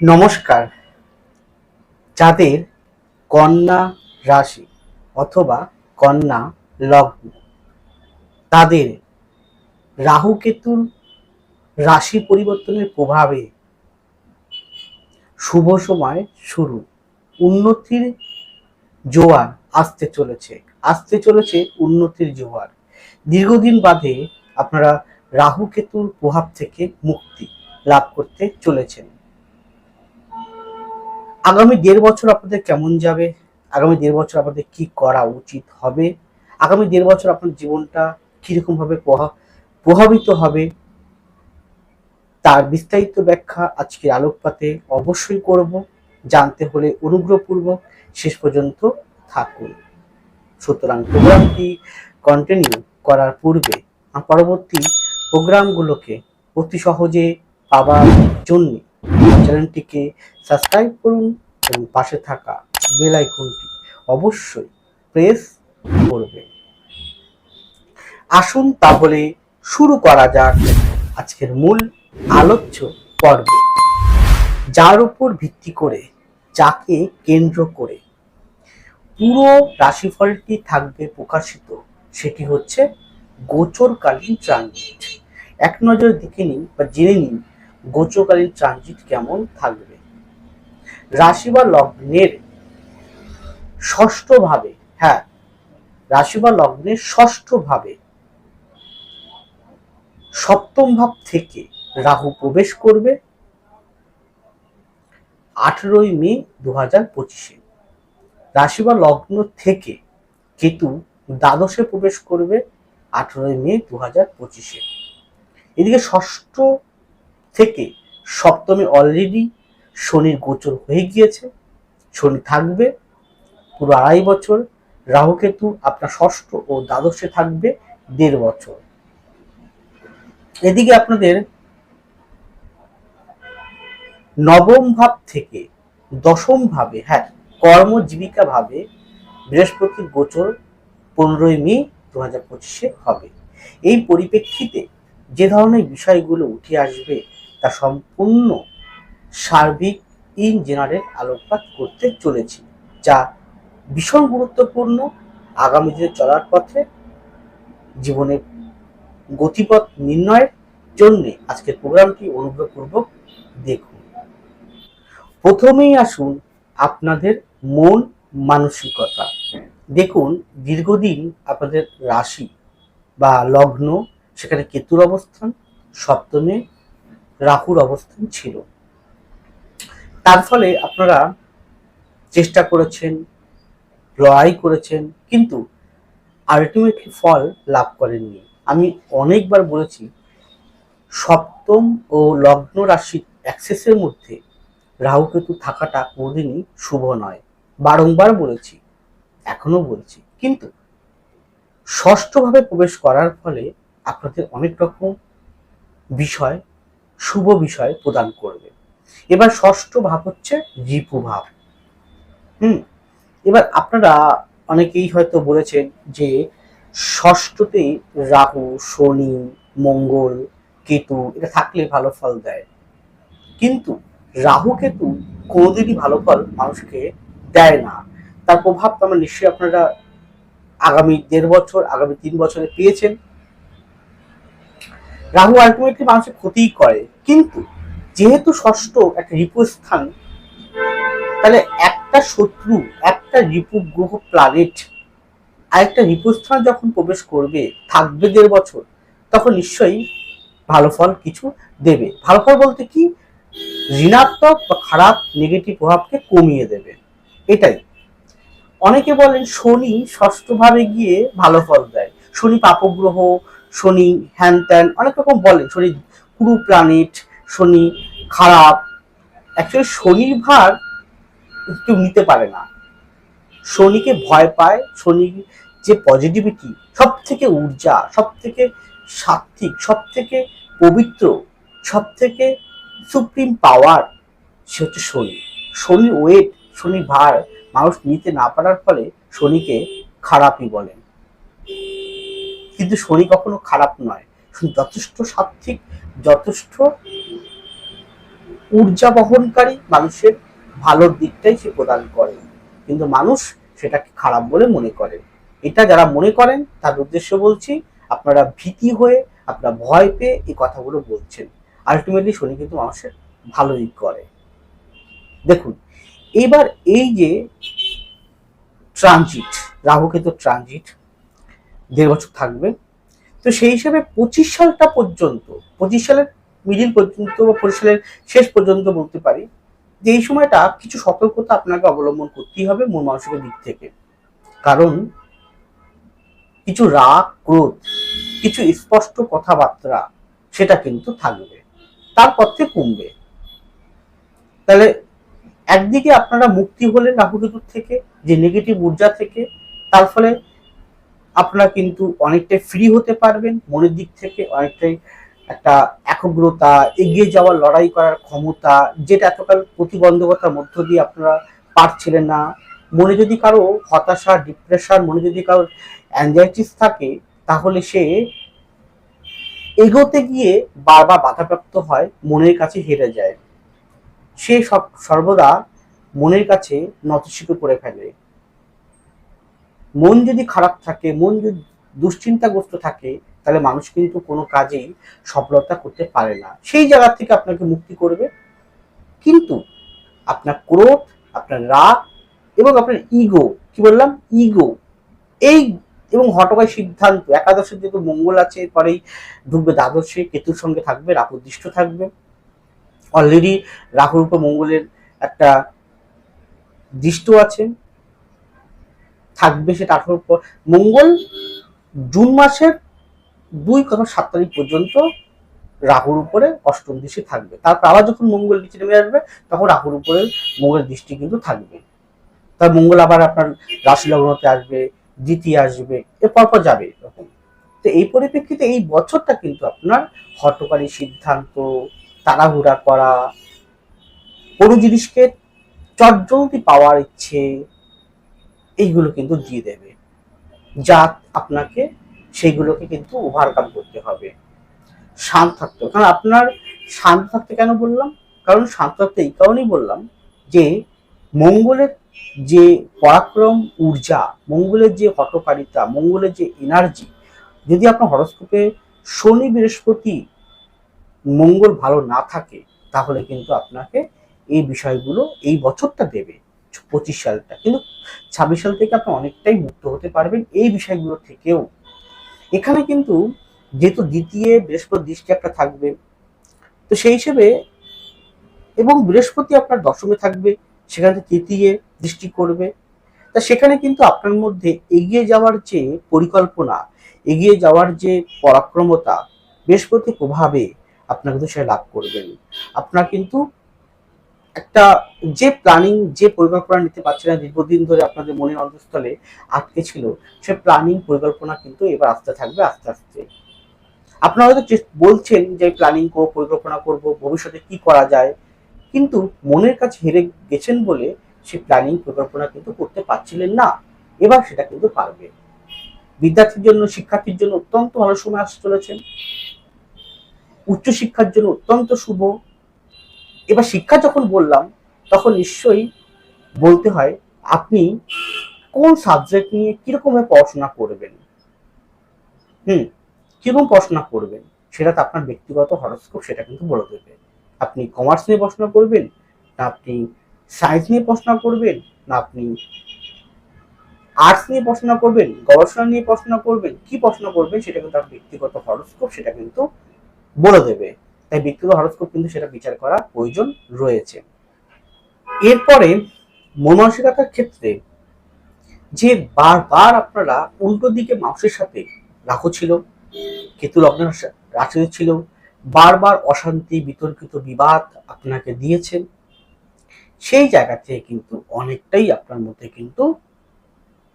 নমস্কার। যাদের কন্যা রাশি অথবা কন্যা লগ্ন, তাদের রাহু কেতুর রাশি পরিবর্তনের প্রভাবে শুভ সময় শুরু, উন্নতির জোয়ার আসতে চলেছে আসতে চলেছে উন্নতির জোয়ার। দীর্ঘদিন বাদে আপনারা রাহু কেতুর প্রভাব থেকে মুক্তি লাভ করতে চলেছেন। আগামী দেড় বছর আপনাদের কেমন যাবে? আগামী দেড় বছর আপনাদের কি করা উচিত হবে? আগামী দেড় বছর আপনার জীবনটা কীরকম ভাবে প্রভাব প্রভাবিত হবে? তার বিস্তারিত ব্যাখ্যা আজকের আলোকপাতে অবশ্যই করব। জানতে হলে অনুগ্রহপূর্বক শেষ পর্যন্ত থাকুন। সুতরাং প্রোগ্রামটি কন্টিনিউ করার পূর্বে পরবর্তী প্রোগ্রামগুলোকে অতি সহজে পাওয়ার জন্য চ্যানেলটিকে সাবস্ক্রাইব করুন এবং পাশে থাকা বেল আইকনটি অবশ্যই প্রেস করবেন আসুন তাহলে শুরু করা যাক আজকের মূল আলোচ্য পর্বে। যার উপর ভিত্তি করে যাকে কেন্দ্র করে পুরো রাশিফলটি থাকবে প্রকাশিত সেটি হচ্ছে গোচরকালীন ট্রানজিট। এক নজর দেখে নিন বা জেনে নিন গোচরকালীন ট্রানজিট কেমন থাকবে? রাশি বা লগ্নের ষষ্ঠ ভাবে হ্যাঁ রাশি বা লগ্নের ষষ্ঠ ভাবে সপ্তম ভাব থেকে রাহু প্রবেশ করবে আঠেরোই মে দু হাজার পঁচিশে। রাশি বা লগ্ন থেকে কেতু দ্বাদশে প্রবেশ করবে আঠেরোই মে দু হাজার পঁচিশে। এদিকে ষষ্ঠ থেকে সপ্তমী অলরেডি শনির গোচর হয়ে গিয়েছে। শনি থাকবে পুরো আড়াই বছর। রাহুকেতু আপনার ষষ্ঠ ও দ্বাদশে থাকবে দেড় বছর। এদিকে আপনাদের নবম ভাব থেকে দশম ভাবে হ্যাঁ কর্মজীবিকা ভাবে বৃহস্পতির গোচর পনেরোই মে দু হাজার পঁচিশে হবে। এই পরিপ্রেক্ষিতে যে ধরনের বিষয়গুলো উঠে আসবে তা সম্পূর্ণ সার্বিক ইন জেনারেল আলোকপাত করতে চলেছি, যা ভীষণ গুরুত্বপূর্ণ আগামী দিনে চলার পথে জীবনের গতিপথ নির্ণয়ের জন্য আজকের প্রোগ্রামটি অনুগ্রহপূর্বক দেখুন। প্রথমেই আসুন আপনাদের মন মানসিকতা। দেখুন, দীর্ঘদিন আপনাদের রাশি বা লগ্ন, সেখানে কেতুর অবস্থান, সপ্তমে রাহুর অবস্থান ছিল। তার ফলে আপনারা চেষ্টা করেছেন, লড়াই করেছেন, কিন্তু আলটিমেটলি ফল লাভ করেননি। আমি অনেকবার বলেছি, সপ্তম ও লগ্ন রাশির অ্যাক্সেসের মধ্যে রাহু কেতু থাকাটা কোনোদিনই শুভ নয়। বারংবার বলেছি, এখনও বলছি। কিন্তু ষষ্ঠভাবে প্রবেশ করার ফলে আপনাদের অনেক রকম বিষয় শুভ বিষয় প্রদান করবে। এবার ষষ্ঠ ভাব হচ্ছে রিপু ভাব। হুম? এবার আপনারা অনেকেই হয়তো বলেছেন যে ষষ্ঠতে রাহু, শনি, মঙ্গল, কেতু এটা থাকলে ভালো ফল দেয়। কিন্তু রাহু, কেতু কোনোদিনই ভালো ফল মানুষকে দেয় না। তার প্রভাব আমরা নিশ্চয়ই আপনারা আগামী দেড় বছর, আগামী তিন বছরে পেয়েছেন। রাহু আলটিমেটলি মানুষের ক্ষতিই করে। কিন্তু যেহেতু ষষ্ঠ একটা রিপু স্থান, তাহলে একটা শত্রু, একটা রিপু গ্রহ প্ল্যানেট আরেকটা রিপু স্থান যখন প্রবেশ করবে, থাকবে দেড় বছর, তখন নিশ্চয়ই ভালো ফল কিছু দেবে। ভালো ফল বলতে কি? ঋণাত্মক বা খারাপ নেগেটিভ প্রভাবকে কমিয়ে দেবে। এটাই। অনেকে বলেন শনি ষষ্ঠভাবে গিয়ে ভালো ফল দেয়। শনি পাপগ্রহ শনি, হ্যান ত্যান, অনেক রকম বলে। শনি পুরু প্ল্যানেট শনি খারাপ। অ্যাকচুয়ালি শনির ভার কেউ নিতে পারে না। শনিকে ভয় পায়, শনি যে পজিটিভিটি সব থেকে ঊর্জা সব থেকে সাত্বিক সব থেকে পবিত্র সব থেকে সুপ্রিম পাওয়ার সে হচ্ছে শনি। শনি ওয়েট শনি ভার মানুষ নিতে না পারার ফলে শনিকে খারাপই বলেন কিন্তু শনি কখনো খারাপ নয়। যথেষ্ট সাত্বিক যথেষ্ট ঊর্জা বহনকারী মানুষের ভালোর দিকটাই সে প্রদান করে। কিন্তু মানুষ সেটাকে খারাপ বলে মনে করে। এটা যারা মনে করেন, তার উদ্দেশ্য বলছি, আপনারা ভীতি হয়ে, আপনারা ভয় পেয়ে এই কথাগুলো বলছেন। আলটিমেটলি শনি কিন্তু মানুষের ভালোই করে। দেখুন, এবার এই যে ট্রানজিট রাহুকেতু ট্রানজিট দেড় বছর থাকবে। তো সেই হিসাবে পঁচিশ সালটা পর্যন্ত, পঁচিশ সালের মিডিল পর্যন্ত বা পঁচিশ সালের শেষ পর্যন্ত বলতে পারি যে এই সময়টা কিছু সতর্কতা আপনাকে অবলম্বন করতেই হবে মন মানসিকের দিক থেকে। কারণ কিছু রাগ, ক্রোধ, কিছু স্পষ্ট কথাবার্তা সেটা কিন্তু থাকবে তারপর থেকে কমবে। তাহলে একদিকে আপনারা মুক্তি হলেন রাহুকেতুর থেকে, যে নেগেটিভ ঊর্জা থেকে, তার ফলে আপনারা কিন্তু অনেকটাই ফ্রি হতে পারবেন। মনের দিক থেকে অনেকটাই একটা একগ্রতা, এগিয়ে যাওয়ার লড়াই করার ক্ষমতা, যেটা এতকাল প্রতিবন্ধকতার মধ্য দিয়ে আপনারা পারছিলেন না। মনে যদি কারও হতাশা ডিপ্রেশন মনে যদি কারও অ্যাংজাইটিস থাকে, তাহলে সে এগোতে গিয়ে বারবার বাধাপ্রাপ্ত হয়, মনের কাছে হেরে যায়। সে সব সর্বদা মনের কাছে নতশিকে করে ফেলে। মন যদি খারাপ থাকে, মন যদি দুশ্চিন্তাগ্রস্ত থাকে, তাহলে মানুষ কিন্তু কোনো কাজেই সফলতা করতে পারে না। সেই জায়গা থেকে আপনাকে মুক্তি করবে। কিন্তু আপনার ক্রোধ, আপনার রাগ এবং আপনার ইগো, কি বললাম? ইগো। এই এবং হটকায় সিদ্ধান্ত। একাদশের যেহেতু মঙ্গল আছে পরেই ঢুকবে দ্বাদশে, কেতুর সঙ্গে থাকবে রাহু দৃষ্ট থাকবে। অলরেডি রাহুর উপর মঙ্গলের একটা দৃষ্ট আছে। থাকবে সেটা আঠারো মঙ্গল জুন মাসের দুই কথা সাত তারিখ পর্যন্ত রাহুর উপরে অষ্টম দৃষ্টি থাকবে। তারপর আবার যখন মঙ্গল নিচে নেমে আসবে, তখন রাহুর উপরে মঙ্গলের দৃষ্টি কিন্তু থাকবে। তার মঙ্গল আবার আপনার রাশি লগ্নতে আসবে, দ্বিতীয় আসবে এর পরপর যাবে এরকম। তো এই পরিপ্রেক্ষিতে এই বছরটা কিন্তু আপনার হটকারী সিদ্ধান্ত, তাড়াহুড়া করা, কোনো জিনিসকে চটজলদি পাওয়ার ইচ্ছে এইগুলো কিন্তু দিয়ে দেবে। যা আপনাকে সেইগুলোকে কিন্তু ওভারকাম করতে হবে। শান্ত থাকতে হবে। কারণ আপনার শান্ত থাকতে কেন বললাম? কারণ শান্ত থাকতে এই কারণেই বললাম যে, মঙ্গলের যে পরাক্রম ঊর্জা, মঙ্গলের যে হটকারিতা মঙ্গলের যে এনার্জি যদি আপনার হরস্কোপে শনি বৃহস্পতি মঙ্গল ভালো না থাকে, তাহলে কিন্তু আপনাকে এই বিষয়গুলো এই বছরটা দেবে। পঁচিশ সালটা। কিন্তু ছাব্বিশ সাল থেকে আপনি অনেকটাই মুক্ত হতে পারবেন এই বিষয়গুলো থেকেও। এখানে কিন্তু যেহেতু দ্বিতীয় বৃহস্পতি দৃষ্টি একটা থাকবে, তো সেই হিসেবে এবং বৃহস্পতি আপনার দশমে থাকবে, সেখানে তৃতীয় দৃষ্টি করবে। তা সেখানে কিন্তু আপনার মধ্যে এগিয়ে যাওয়ার যে পরিকল্পনা, এগিয়ে যাওয়ার যে পরাক্রমতা, বৃহস্পতি প্রভাবে আপনার কিন্তু লাভ করবেন। আপনার কিন্তু একটা যে প্ল্যানিং যে পরিকল্পনা নিতে পারছে না, দীর্ঘদিন ধরে আপনাদের মনের অন্তঃস্থলে আটকে ছিল, সে প্ল্যানিং পরিকল্পনা কিন্তু এবার আসতে থাকবে, আস্তে আস্তে। আপনারা হয়তো বলছেন যে প্ল্যানিং করব, পরিকল্পনা করব, ভবিষ্যতে কি করা যায়, কিন্তু মনের কাছে হেরে গেছেন বলে সে প্ল্যানিং পরিকল্পনা কিন্তু করতে পারছিলেন না। এবার সেটা কিন্তু পারবে। বিদ্যার্থীর জন্য, শিক্ষার্থীর জন্য অত্যন্ত ভালো সময় আসতে চলেছেন উচ্চশিক্ষার জন্য অত্যন্ত শুভ। এবার শিক্ষা যখন বললাম, তখন নিশ্চয়ই বলতে হয় আপনি কোন সাবজেক্ট নিয়ে কীরকম পড়াশোনা করবেন? হুম, কীরকম পড়াশোনা করবেন? সেটা তো আপনার ব্যক্তিগত হরস্কোপ সেটা কিন্তু বলে দেবে। আপনি কমার্স নিয়ে পড়াশোনা করবেন, না আপনি সায়েন্স নিয়ে পড়াশোনা করবেন, না আপনি আর্টস নিয়ে পড়াশোনা করবেন, গবেষণা নিয়ে পড়াশোনা করবেন, কি পড়াশোনা করবেন, সেটা কিন্তু আপনার ব্যক্তিগত হরস্কোপ সেটা কিন্তু বলে দেবে। তাই ব্যক্তিগত হরস্কোপ কিন্তু সেটা বিচার করা প্রয়োজন রয়েছে। এরপরে মনমানসিকতার ক্ষেত্রে যে বারবার আপনারা উল্টো দিকে মানুষের সাথে রাখো ছিল, কেতু লগ্নের রাশি ছিল, বারবার অশান্তি, বিতর্কিত বিবাদ আপনাকে দিয়েছেন, সেই জায়গা থেকে কিন্তু অনেকটাই আপনার মধ্যে কিন্তু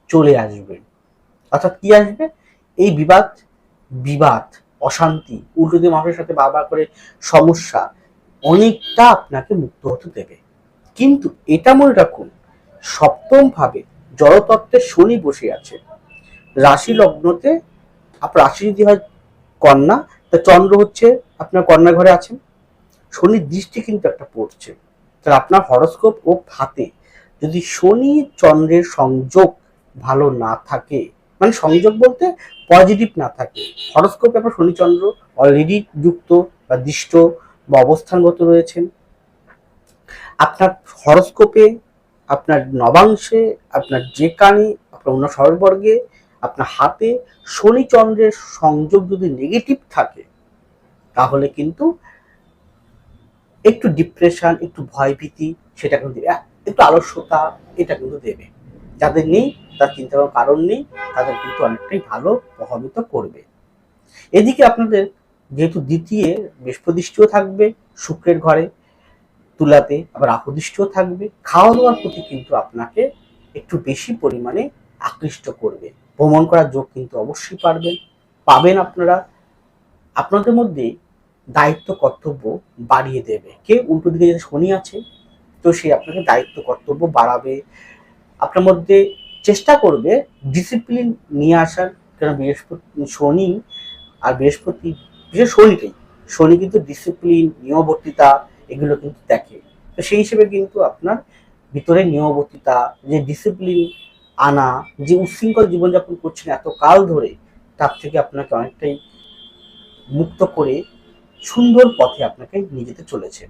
চলে আসবে। অর্থাৎ কি আসবে? এই বিবাদ বিবাদ অশান্তি, উল্টো দিয়ে মানুষের সাথে বারবার করে সমস্যা, অনেকটা আপনাকে মুক্ত হতে দেবে। কিন্তু এটা মনে রাখুন সপ্তম ভাবে জড়তত্ত্বের শনি বসে আছে। রাশি লগ্নতে আপনার রাশি যদি হয় কন্যা, তা চন্দ্র হচ্ছে আপনার কন্যা ঘরে আছেন। শনির দৃষ্টি কিন্তু একটা পড়ছে। তাহলে আপনার হরস্কোপ ও হাতে যদি শনি চন্দ্রের সংযোগ ভালো না থাকে মানে সংযোগ বলতে পজিটিভ না থাকে। হরস্কোপে আপনার শনিচন্দ্র অলরেডি যুক্ত বা দৃষ্ট বা অবস্থানগত রয়েছেন। আপনার হরস্কোপে, আপনার নবাংশে, আপনার যে কানে, আপনার অন্য সরবর্গে আপনার হাতে শনিচন্দ্রের সংযোগ যদি নেগেটিভ থাকে, তাহলে কিন্তু একটু ডিপ্রেশন একটু ভয়ভীতি, সেটা কিন্তু একটু আলস্যতা, এটা কিন্তু দেবে। যাদের নেই, তার চিন্তা করার কারণ নেই, তাদের কিন্তু অনেকটাই ভালো প্রভাবিত করবে। এদিকে আপনাদের যেহেতু দ্বিতীয় বৃহস্পতিষ্ঠিও থাকবে, শুক্রের ঘরে, তুলাতে আবার রাহুদৃষ্টিও থাকবে খাওয়া দাওয়ার প্রতি কিন্তু আপনাকে একটু বেশি পরিমাণে আকৃষ্ট করবে। ভ্রমণ করার যোগ কিন্তু অবশ্যই পারবেন, পাবেন আপনারা। আপনাদের মধ্যে দায়িত্ব, কর্তব্য বাড়িয়ে দেবে। কে উল্টো দিকে যদি শনি আছে, তো সে আপনাকে দায়িত্ব, কর্তব্য বাড়াবে। আপনার মধ্যে চেষ্টা করবে ডিসিপ্লিন নিয়ে আসার কারণ বৃহস্পতি, শনি আর বৃহস্পতি, বিশেষ শনিটাই শনি কিন্তু ডিসিপ্লিন নিয়মবর্তিতা, এগুলো কিন্তু দেখে। তো সেই হিসেবে কিন্তু আপনার ভিতরে নিয়মবর্তিতা, যে ডিসিপ্লিন আনা, যে উচ্ছৃঙ্খল জীবনযাপন করছেন এত কাল ধরে, তার থেকে আপনাকে অনেকটাই মুক্ত করে সুন্দর পথে আপনাকে নিয়ে যেতে চলেছে।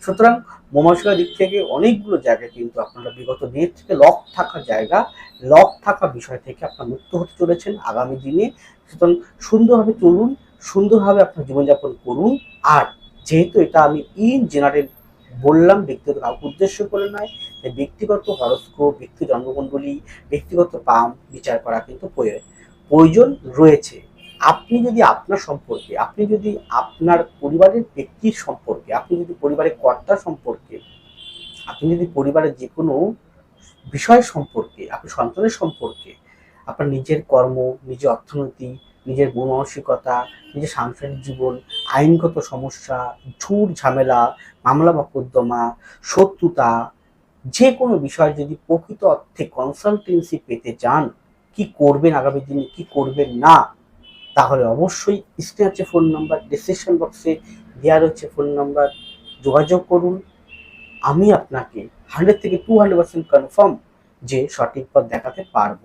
সুতরাং মমাশিকার দিক থেকে অনেকগুলো জায়গায় কিন্তু আপনারা বিগত দিনের থেকে লক থাকা জায়গা, লক থাকা বিষয় থেকে আপনার মুক্ত হতে চলেছেন আগামী দিনে। সুতরাং সুন্দরভাবে চলুন, সুন্দরভাবে আপনার জীবনযাপন করুন। আর যেহেতু এটা আমি ইন জেনারেল বললাম, ব্যক্তিগত কাউকে উদ্দেশ্য করে নয়, তাই ব্যক্তিগত হরস্কোপ, ব্যক্তি জন্মকুণ্ডলী, ব্যক্তিগত পাম বিচার করা কিন্তু প্রয়- প্রয়োজন রয়েছে। আপনি যদি আপনার সম্পর্কে, আপনি যদি আপনার পরিবারের ব্যক্তির সম্পর্কে, আপনি যদি পরিবারের কর্তা সম্পর্কে, আপনি যদি পরিবারের যে কোনো বিষয় সম্পর্কে আপনি সন্তানের সম্পর্কে, আপনার নিজের কর্ম, নিজের অর্থনীতি, নিজের মন নিজের সাংসারিক জীবন, আইনগত সমস্যা, ঝুট ঝামেলা, মামলা মকদ্দমা, শত্রুতা যে কোনো বিষয় যদি প্রকৃত অর্থে কনসালটেন্সি পেতে চান, কি করবেন আগামী দিনে, কি করবেন না তাহলে অবশ্যই স্ক্রিনে আছে ফোন নাম্বার ডিসক্রিপশন বক্সে দেওয়া রয়েছে ফোন নাম্বার, যোগাযোগ করুন। আমি আপনাকে হান্ড্রেড থেকে টু হান্ড্রেড পার্সেন্ট কনফার্ম যে সঠিক পথ দেখাতে পারব।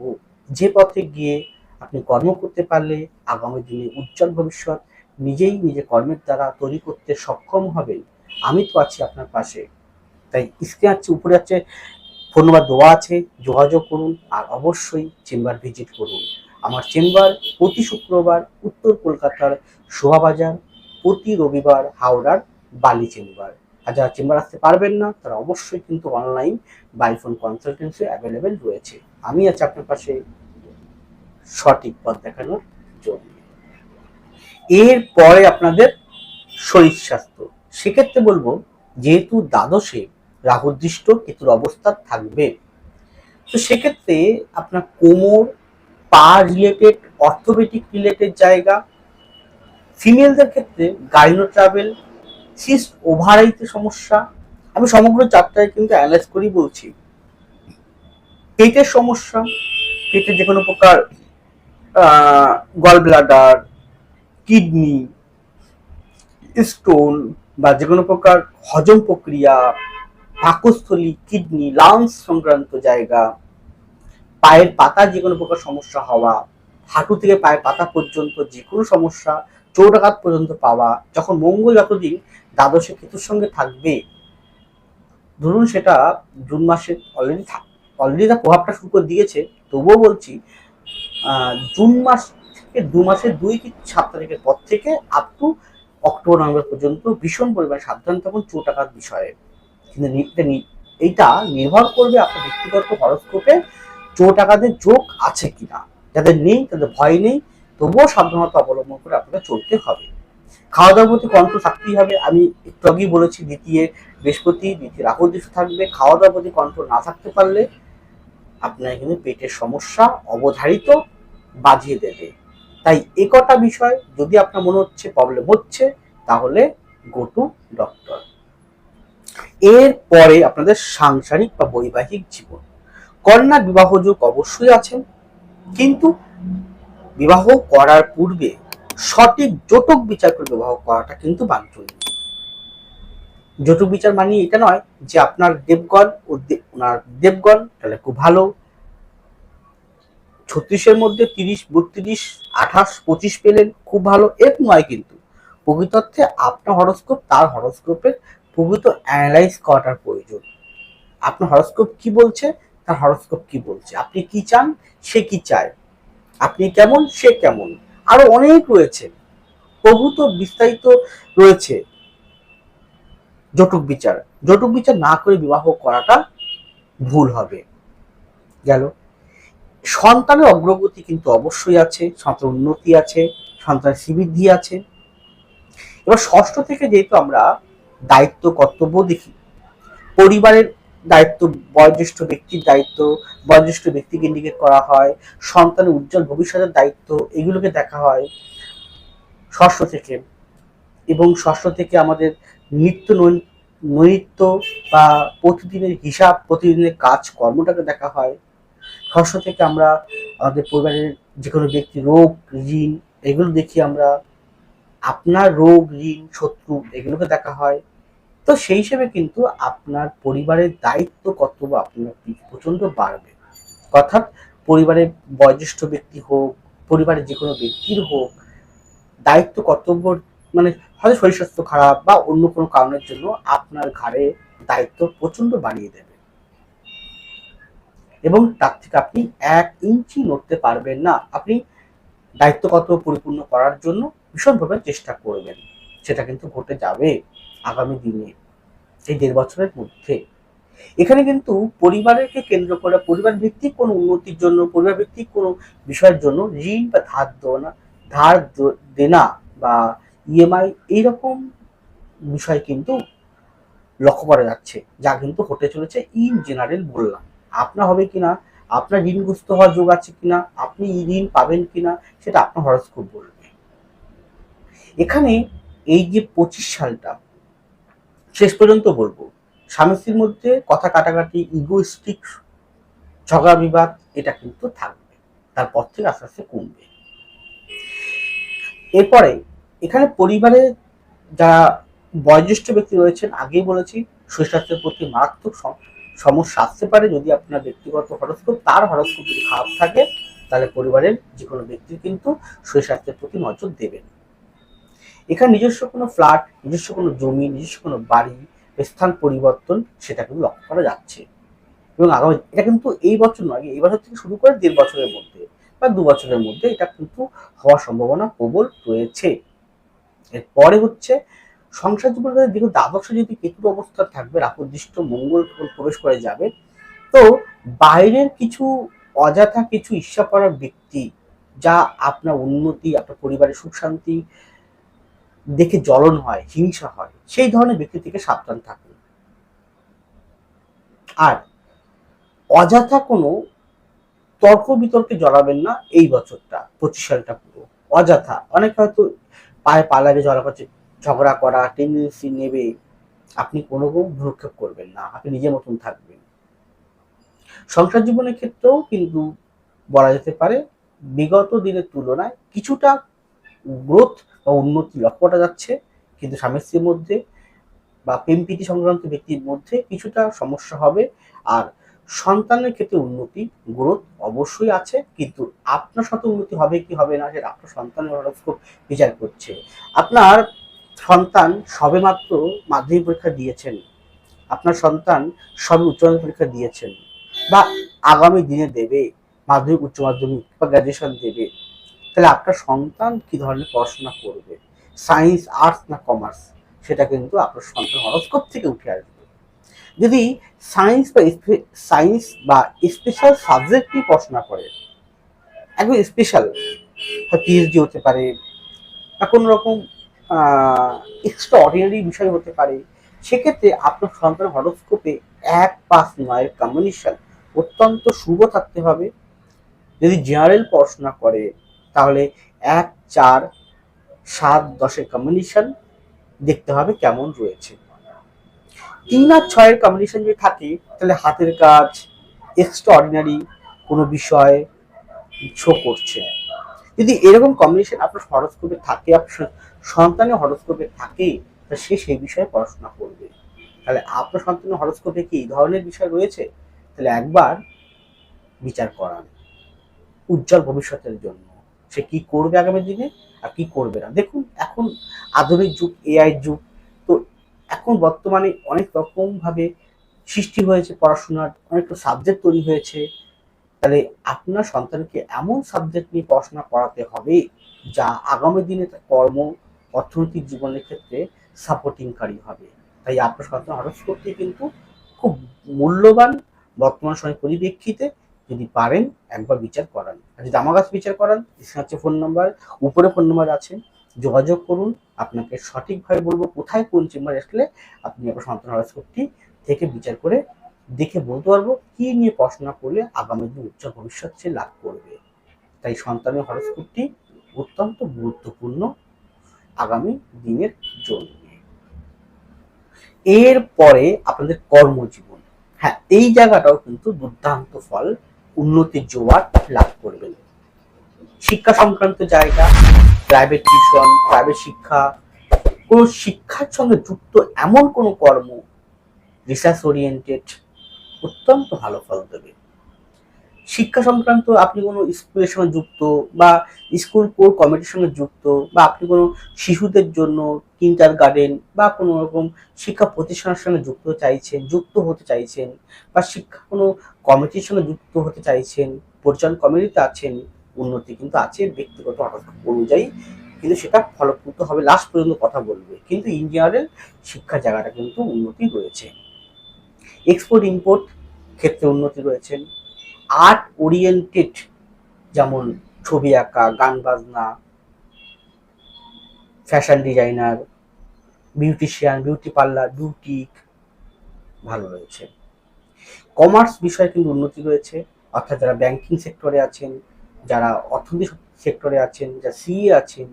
যে পথে গিয়ে আপনি কর্ম করতে পারলে আগামী দিনে উজ্জ্বল ভবিষ্যৎ, নিজেই নিজে কর্মের দ্বারা তৈরি করতে সক্ষম হবেন। আমি তো আছি আপনার পাশে। তাই স্ক্রিন আছে উপরে আছে ফোন নাম্বার দেওয়া আছে, যোগাযোগ করুন আর অবশ্যই চেম্বার ভিজিট করুন। আমার চেম্বার প্রতি শুক্রবার উত্তর কলকাতার শোভাবাজার প্রতি রবিবার হাওড়ার বালি চেম্বার। আর যারা চেম্বার আসতে পারবেন না, তারা অবশ্যই কিন্তু অনলাইন বাইফোন কনসালটেন্সি অ্যাভেলেবেল রয়েছে। আমি আছি আপনার পাশে সঠিক পথ দেখানোর জন্য। এরপরে আপনাদের শরীর স্বাস্থ্য। সেক্ষেত্রে বলব, যেহেতু দ্বাদশে রাহুদৃষ্ট কেতুর অবস্থা থাকবে। তো সেক্ষেত্রে আপনার কোমর পা রিলেটেড অর্থোপেডিক রিলেটেড জায়গা। ফিমেলদের ক্ষেত্রে গাইনো ট্রাভেল সিস্ট ওভারাইতে সমস্যা। আমি সমগ্র চারটায় কিন্তু অ্যানালাইজ করেই বলছি। পেটের সমস্যা পেটে যে কোনো প্রকার গল ব্লাডার কিডনি স্টোন বা যে কোনো প্রকার হজম প্রক্রিয়া, পাকস্থলী কিডনি লাংস সংক্রান্ত জায়গা। পায়ের পাতা যে কোনো প্রকার সমস্যা হওয়া, হাঁটু থেকে পায়ের পাতা পর্যন্ত যে কোনো সমস্যা চৌরাঘাত পর্যন্ত পাওয়া, যখন মঙ্গল যতদিন দ্বাদশে কেতুর সঙ্গে থাকবে, ধরুন সেটা জুন মাসে অলরেডি অলরেডি তার প্রভাবটা শুরু করে দিয়েছে, তবুও বলছি জুন মাস থেকে দু মাসের দুই কি সাত তারিখের পর থেকে আপ টু অক্টোবর, নভেম্বর পর্যন্ত ভীষণ পরিমাণে সাবধান থাকুন চোটাঘাত বিষয়ে। কিন্তু এইটা নির্ভর করবে আপনার ব্যক্তিগত হরস্কোপে চোট আঘাতের যোগ আছে কিনা? যাদের নেই, তাদের ভয় নেই, তবুও সাবধানতা অবলম্বন করে আপনাকে চলতে হবে। খাওয়া দাওয়ার প্রতি কন্ট্রোল থাকতেই হবে। আমি একটু আগেই বলেছি, দ্বিতীয় বৃহস্পতি, দ্বিতীয় রাহু দৃশ্য থাকবে। খাওয়া দাওয়ার প্রতি কন্ট্রোল না থাকতে পারলে আপনার কিন্তু পেটের সমস্যা অবধারিত বাজিয়ে দেবে। তাই এ কটা বিষয় যদি আপনার মনে হচ্ছে প্রবলেম হচ্ছে, তাহলে গো টু ডক্টর এরপরে আপনাদের সাংসারিক বা বৈবাহিক জীবন। কন্যা বিবাহ যোগ অবশ্যই আছে, কিন্তু বিবাহ করার পূর্বে সঠিক জটক বিচার করে বিবাহ করাটা কিন্তু বাঞ্ছনীয়। জটুক বিচার মানে এটা নয় যে আপনার দেবগণ ও ওনার দেবগণ, তাহলে খুব ভালো। ছত্রিশের মধ্যে তিরিশ, বত্রিশ, আঠাশ, পঁচিশ পেলেন, খুব ভালো। এর নয় কিন্তু প্রকৃতর্থে আপনার হরস্কোপ, তার হরস্কোপের প্রকৃত অ্যানালাইজ করাটার প্রয়োজন। আপনার হরস্কোপ কি বলছে? তার হরস্কোপ কি বলছে? আপনি কি চান? সে কি চায়? আপনি কেমন? সে কেমন? আরও অনেক রয়েছে। প্রভূত বিস্তারিত রয়েছে জটুক বিচার। জটুক বিচার না করে বিবাহ করাটা ভুল হবে। গেল। সন্তানের অগ্রগতি কিন্তু অবশ্যই আছে, সন্তানের উন্নতি আছে, সন্তানের শ্রীবৃদ্ধি আছে। এবার ষষ্ঠ থেকে যেহেতু আমরা দায়িত্ব, কর্তব্য দেখি, পরিবারের দায়িত্ব, বয়োজ্যেষ্ঠ ব্যক্তির দায়িত্ব, বয়োজ্যেষ্ঠ ব্যক্তিকে ইন্ডিকেট করা হয়, সন্তানের উজ্জ্বল ভবিষ্যতের দায়িত্ব, এগুলোকে দেখা হয় ষষ্ঠ থেকে। এবং ষষ্ঠ থেকে আমাদের নিত্য নৈ- নৈমিত্য বা প্রতিদিনের হিসাব, প্রতিদিনের কাজ কর্মটাকে দেখা হয়। ষষ্ঠ থেকে আমরা আমাদের পরিবারের যে কোনো ব্যক্তি, রোগ, ঋণ, এগুলো দেখি আমরা। আপনার রোগ, ঋণ, শত্রু, এগুলোকে দেখা হয়। তো সেই হিসেবে কিন্তু আপনার পরিবারের দায়িত্ব কর্তব্য আপনার প্রচণ্ড বাড়বে। অর্থাৎ পরিবারের বয়োজ্যেষ্ঠ ব্যক্তি হোক, পরিবারের যে কোনো ব্যক্তির হোক, দায়িত্ব কর্তব্য মানে হয়তো শরীর স্বাস্থ্য খারাপ বা অন্য কোনো কারণের জন্য আপনার ঘাড়ে দায়িত্ব প্রচণ্ড বাড়িয়ে দেবে। এবং তার থেকে আপনি এক ইঞ্চি নড়তে পারবেন না। আপনি দায়িত্ব কর্তব্য পরিপূর্ণ করার জন্য ভীষণভাবে চেষ্টা করবেন। সেটা কিন্তু ঘটে যাবে। আগামী দিনে, এই দেড় বছরের মধ্যে। এখানে কিন্তু পরিবারকে কেন্দ্র করে পরিবার ভিত্তিক কোনো উন্নতির জন্য পরিবার ভিত্তিক কোনো বিষয়ের জন্য ঋণ বা ধার দেওয়া ধার দেনা বা ইএমআই এইরকম বিষয় কিন্তু লক্ষ্য করা যাচ্ছে, যা কিন্তু হতে চলেছে ইন জেনারেল বললাম আপনার হবে কিনা, আপনার ঋণগ্রস্ত হওয়ার যোগ আছে কিনা, আপনি ঋণ পাবেন কিনা, সেটা আপনার হরস্কোপ বলবে। এখানে এই যে পঁচিশ সালটা শেষ পর্যন্ত বলব, স্বামী স্ত্রীর মধ্যে কথা কাটাকাটি ইগোস্টিক ঝগড়া বিবাদ, এটা কিন্তু থাকবে। তারপর থেকে আস্তে আস্তে কমবে। এরপরে এখানে পরিবারে যারা বয়োজ্যেষ্ঠ ব্যক্তি রয়েছেন, আগেই বলেছি শরীর প্রতি মারাত্মক সমস্যা আসতে পারে। যদি আপনার ব্যক্তিগত হরস্কোপ, তার হরস্কোপ যদি খারাপ থাকে, তাহলে পরিবারের যে কোনো ব্যক্তি কিন্তু শরীর প্রতি নজর দেবেন। এখানে নিজস্ব কোনো ফ্ল্যাট, নিজস্ব কোনো জমি, নিজস্ব কোনো বাড়ি স্থান পরিবর্তন সেটা কিন্তু লক্ষ্য করা যাচ্ছে। এবং আগামী, এটা কিন্তু এই বছর নয়, এই বছর থেকে শুরু করে দেড় বছরের মধ্যে বা দু বছরের মধ্যে এটা কিন্তু হওয়ার সম্ভাবনা প্রবল রয়েছে। এরপরে হচ্ছে সংসার জীবনে দেখুন দ্বাদশ যদি কেতুর অবস্থা থাকবে রাপদৃষ্ট মঙ্গল প্রবেশ করে যাবে, তো বাইরের কিছু অযথা কিছু ঈর্ষা করার ব্যক্তি যা আপনার উন্নতি, আপনার পরিবারের সুখ শান্তি দেখে জ্বলন হয়, হিংসা হয়, সেই ধরনের ব্যক্তি থেকে সাবধান থাকুন। আর অযথা কোনো তর্ক বিতর্কে জড়াবেন না এই বছরটা পঁচিশ সালটা পুরো। অযথা। অনেক হয়তো পায়ে পা লাগে জড়া করছে, ঝগড়া করা টেন্ডেন্সি নেবে। আপনি কোনো ভ্রুক্ষেপ করবেন না, আপনি নিজের মতন থাকবেন। সংসার জীবনের ক্ষেত্রেও কিন্তু বলা যেতে পারে, বিগত দিনের তুলনায় কিছুটা গ্রোথ বা উন্নতি লক্ষ্য করা যাচ্ছে, কিন্তু স্বামী স্ত্রীর মধ্যে বা প্রেম প্রীতি সংক্রান্ত ব্যক্তির মধ্যে কিছুটা সমস্যা হবে। আর সন্তানের ক্ষেত্রে উন্নতি গ্রোথ অবশ্যই আছে, কিন্তু আপনার সাথে উন্নতি হবে কি হবে না সেটা আপনার সন্তানের হরস্কোপ বিচার করছে। আপনার সন্তান সবেমাত্র মাধ্যমিক পরীক্ষা দিয়েছেন। আপনার সন্তান সবে উচ্চ মাধ্যমিক পরীক্ষা দিয়েছেন। বা আগামী দিনে দেবে, মাধ্যমিক, উচ্চ মাধ্যমিক বা গ্র্যাজুয়েশন দেবে। তাহলে আপনার সন্তান কি ধরনের পড়াশোনা করবে? সায়েন্স আর্টস না কমার্স সেটা কিন্তু আপনার সন্তান হরস্কোপ থেকে উঠে আসবে। যদি সায়েন্স বা সায়েন্স বা স্পেশাল সাবজেক্ট নিয়ে পড়াশোনা করে, একদম স্পেশাল পিএইচডি হতে পারে, বা কোনো রকম এক্সট্রা অর্ডিনারি বিষয় হতে পারে, সেক্ষেত্রে আপনার সন্তান হরস্কোপে এক পাঁচ নয়ের কম্বিনেশন অত্যন্ত শুভ থাকতে হবে। যদি জেনারেল পড়াশোনা করে তাহলে এক, চার, সাত দশের কম্বিনেশন দেখতে হবে কেমন রয়েছে। তিন আর ছয়ের কম্বিনেশন যদি থাকে, তাহলে হাতের কাজ এক্সট্রা অর্ডিনারি কোনো বিষয় শো করছে। যদি এরকম কম্বিনেশন আপনার হরস্কোপে থাকে, আপনার সন্তানের হরস্কোপে থাকে তা সে সেই বিষয়ে পড়াশোনা করবে। তাহলে আপনার সন্তানের হরস্কোপে কি এই ধরনের বিষয় রয়েছে? তাহলে একবার বিচার করান উজ্জ্বল ভবিষ্যতের জন্য। সে কি করবে আগামী দিনে আর কি করবে না। দেখুন, এখন আধুনিক যুগ এআই যুগ, তো এখন বর্তমানে অনেক রকম ভাবে সৃষ্টি হয়েছে পড়াশোনার অনেকটা সাবজেক্ট তৈরি হয়েছে। তাহলে আপনার সন্তানকে এমন সাবজেক্ট নিয়ে পড়াশোনা করাতে হবে যা আগামী দিনে কর্ম, অর্থনৈতিক জীবনের ক্ষেত্রে সাপোর্টিংকারী হবে। তাই আপনার সন্তান হরস্কোপটি কিন্তু খুব মূল্যবান বর্তমান সময় পরিপ্রেক্ষিতে যদি পারেন, একবার বিচার করান। আর যদি আমার কাছে বিচার করান হচ্ছে ফোন নাম্বার, উপরে ফোন নাম্বার আছে, যোগাযোগ করুন, আপনাকে সঠিকভাবে বলব কোথায় কোন চেম্বার আসলে আপনি আপনার সন্তান হরস্কোপটি থেকে বিচার করে দেখে বলতে পারব কি নিয়ে পড়াশোনা করলে আগামী দিন উচ্চ ভবিষ্যৎ সে লাভ করবে। তাই সন্তানের হরস্কোপটি অত্যন্ত গুরুত্বপূর্ণ আগামী দিনের জন্য। এরপরে আপনাদের কর্মজীবন। হ্যাঁ এই জায়গাটাও কিন্তু দুর্দান্ত ফল উন্নতির জোয়ার লাভ করবেন শিক্ষা সংক্রান্ত জায়গা প্রাইভেট টিউশন প্রাইভেট শিক্ষা, কোনো শিক্ষার সঙ্গে যুক্ত এমন কোনো কর্ম রিসার্চ ওরিয়েন্টেড অত্যন্ত ভালো ফল দেবে। শিক্ষা সংক্রান্ত আপনি কোনো স্কুলের সঙ্গে যুক্ত বা স্কুল কোর কমিটির সঙ্গে যুক্ত বা আপনি কোনো শিশুদের জন্য কিন্টার গার্ডেন বা কোনো রকম শিক্ষা প্রতিষ্ঠানের সঙ্গে যুক্ত চাইছেন, যুক্ত হতে চাইছেন বা শিক্ষা কোনো কমিটির সঙ্গে যুক্ত হতে চাইছেন, পরিচালন কমিটিতে আছেন, উন্নতি কিন্তু আছে ব্যক্তিগত অনুযায়ী, কিন্তু সেটা ফলপ্রদ হবে লাস্ট পর্যন্ত কথা বলবে। কিন্তু ইঞ্জিনিয়ারের শিক্ষা জায়গাটা কিন্তু উন্নতি রয়েছে। এক্সপোর্ট ইম্পোর্ট ক্ষেত্রে উন্নতি রয়েছেন আর্ট ওরিয়েন্টেড যেমন ছবি আঁকা, গান বাজনা fashion designer beautician beauty parlour boutique ভালো রয়েছে। কমার্স বিষয়ে কিন্তু উন্নতি রয়েছে। অর্থাৎ যারা ব্যাংকিং সেক্টরে আছেন, যারা অর্থনীতি সেক্টরে আছেন, যারা সিএ আছেন,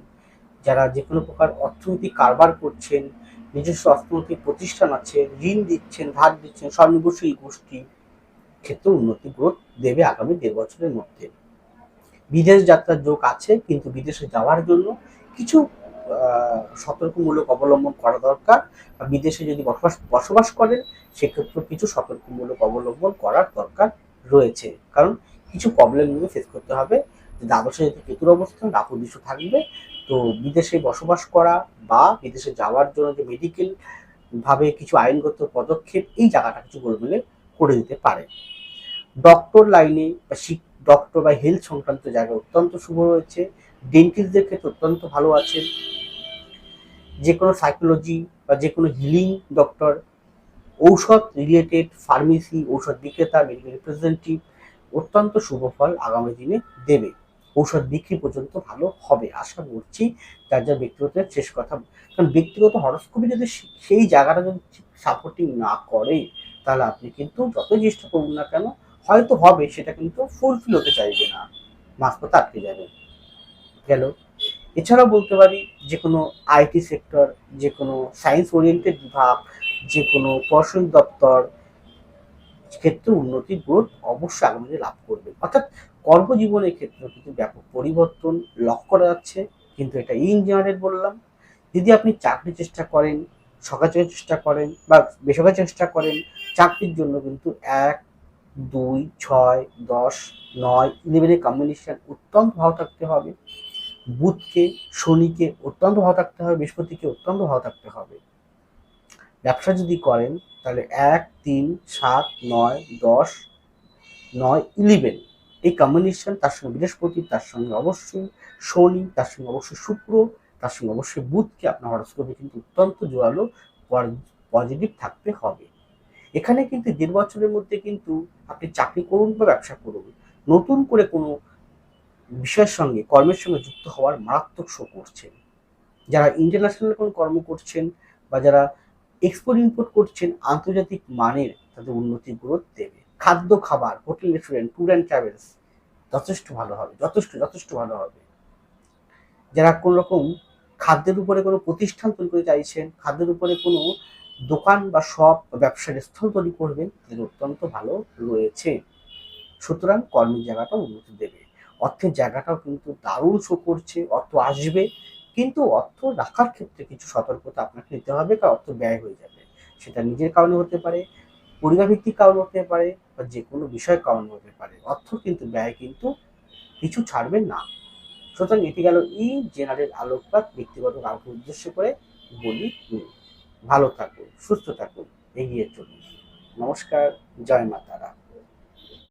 যারা যে কোনো প্রকার অর্থনৈতিক কারবার করছেন, নিজস্ব অর্থনৈতিক প্রতিষ্ঠান আছে, ঋণ দিচ্ছেন, ধার দিচ্ছেন, স্বনির্ভরশীল গোষ্ঠী ক্ষেত্রে উন্নতি গ্রোথ দেবে আগামী দেড় বছরের মধ্যে। বিদেশ যাত্রার যোগ আছে, কিন্তু বিদেশে যাওয়ার জন্য কিছু সতর্কমূলক অবলম্বন করা দরকার। বিদেশে যদি বসবাস বসবাস করেন, সেক্ষেত্রে কিছু সতর্কমূলক অবলম্বন করার দরকার রয়েছে। কারণ কিছু প্রবলেম নিয়ে ফেস করতে হবে। দ্বাদশে যদি কেতুর অবস্থান, রাহু দৃশ্য থাকবে, তো বিদেশে বসবাস করা বা বিদেশে যাওয়ার জন্য যে মেডিকেল ভাবে কিছু আইনগত পদক্ষেপ, এই জায়গাটা কিছু গোলমেলে করে দিতে পারে। ডক্টর লাইনে বা ডক্টর বা হেলথ সংক্রান্ত জায়গায় অত্যন্ত শুভ রয়েছে। ডেন্টিস্টদের ক্ষেত্রে অত্যন্ত ভালো আছে যে কোনো সাইকোলজি বা যে কোনো হিলিং ডক্টর ঔষধ রিলেটেড ফার্মেসি ঔষধ বিক্রেতা মেডিকেল রিপ্রেজেন্টেটিভ অত্যন্ত শুভ ফল আগামী দিনে দেবে। ঔষধ বিক্রি পর্যন্ত ভালো হবে আশা করছি। যার যা ব্যক্তিগত শেষ কথা। কারণ ব্যক্তিগত হরস্কোপে যদি সেই জায়গাটা যদি সাপোর্টিং না করে তাহলে আপনি কিন্তু যতই চেষ্টা করুন না কেন, হয়তো হবে, সেটা কিন্তু ফুলফিল হতে চাইবে না। মাঝপথে আটকে যাবে। গেল। এছাড়াও বলতে পারি যে কোনো আইটি সেক্টর যে কোনো সায়েন্স ওরিয়েন্টেড বিভাগ যে কোনো প্রশাসনিক দপ্তর, ক্ষেত্রে উন্নতি গ্রোথ অবশ্যই আগামীতে লাভ করবে। অর্থাৎ কর্মজীবনের ক্ষেত্রে কিন্তু ব্যাপক পরিবর্তন লক্ষ্য করা যাচ্ছে। কিন্তু এটা ইঞ্জিনিয়ারের বললাম, যদি আপনি চাকরি চেষ্টা করেন সরকারি চেষ্টা করেন বা বেসরকারি চেষ্টা করেন, চাকরির জন্য কিন্তু এক, দুই, ছয়, দশ, নয় ইলেভেনের কম্বিনেশন অত্যন্ত ভালো থাকতে হবে। বুধকে শনিকে অত্যন্ত ভালো থাকতে হবে, বৃহস্পতিকে অত্যন্ত ভালো থাকতে হবে। ব্যবসা যদি করেন, তাহলে এক, তিন, সাত, নয়, দশ, নয় ইলেভেন এই কম্বিনেশন তার সঙ্গে বৃহস্পতি, তার সঙ্গে অবশ্যই শনি, তার সঙ্গে অবশ্যই শুক্র তার সঙ্গে অবশ্যই বুধকে আপনার হরস্কোপে কিন্তু অত্যন্ত জোরালো পজিটিভ থাকতে হবে। এখানে কিন্তু দেড় বছরের মধ্যে কিন্তু আপনি চাকরি করুন বা ব্যবসা করুন, নতুন করে কোনো বিষয়ের সঙ্গে, কর্মের সঙ্গে যুক্ত হওয়ার মারাত্মক শো করছেন যারা ইন্টারন্যাশনাল কোনো কর্ম করছেন বা যারা এক্সপোর্ট ইম্পোর্ট করছেন, আন্তর্জাতিক মানের তাদের উন্নতি গ্রোথ দেবে। খাদ্য, খাবার, hotel restaurant tour and travels যথেষ্ট ভালো হবে, যথেষ্ট যথেষ্ট ভালো হবে। যারা কোনো রকম খাদ্যের উপরে কোনো প্রতিষ্ঠান তৈরি করে চাইছেন, খাদ্যের উপরে কোনো দোকান বা শপ ব্যবসার স্থল তৈরি করবেন তাদের অত্যন্ত ভালো রয়েছে। সুতরাং কর্মের জায়গাটা উন্নতি দেবে। অর্থের জায়গাটাও কিন্তু দারুণ শো করছে, অর্থ আসবে, কিন্তু অর্থ রাখার ক্ষেত্রে কিছু সতর্কতা আপনাকে নিতে হবে, কারণ অর্থ ব্যয় হয়ে যাবে। সেটা নিজের কারণে হতে পারে পরিবার ভিত্তিক কারণ হতে পারে, বা যে কোনো বিষয় কারণ হতে পারে। অর্থ কিন্তু, ব্যয় কিন্তু কিছু ছাড়বেন না। সুতরাং এটি গেল ই জেনারেল আলোকপাত ব্যক্তিগত কাউকে উদ্দেশ্য করে। বলি ভালো থাকুন, সুস্থ থাকুন, এগিয়ে চলুন। নমস্কার, জয় মাতারা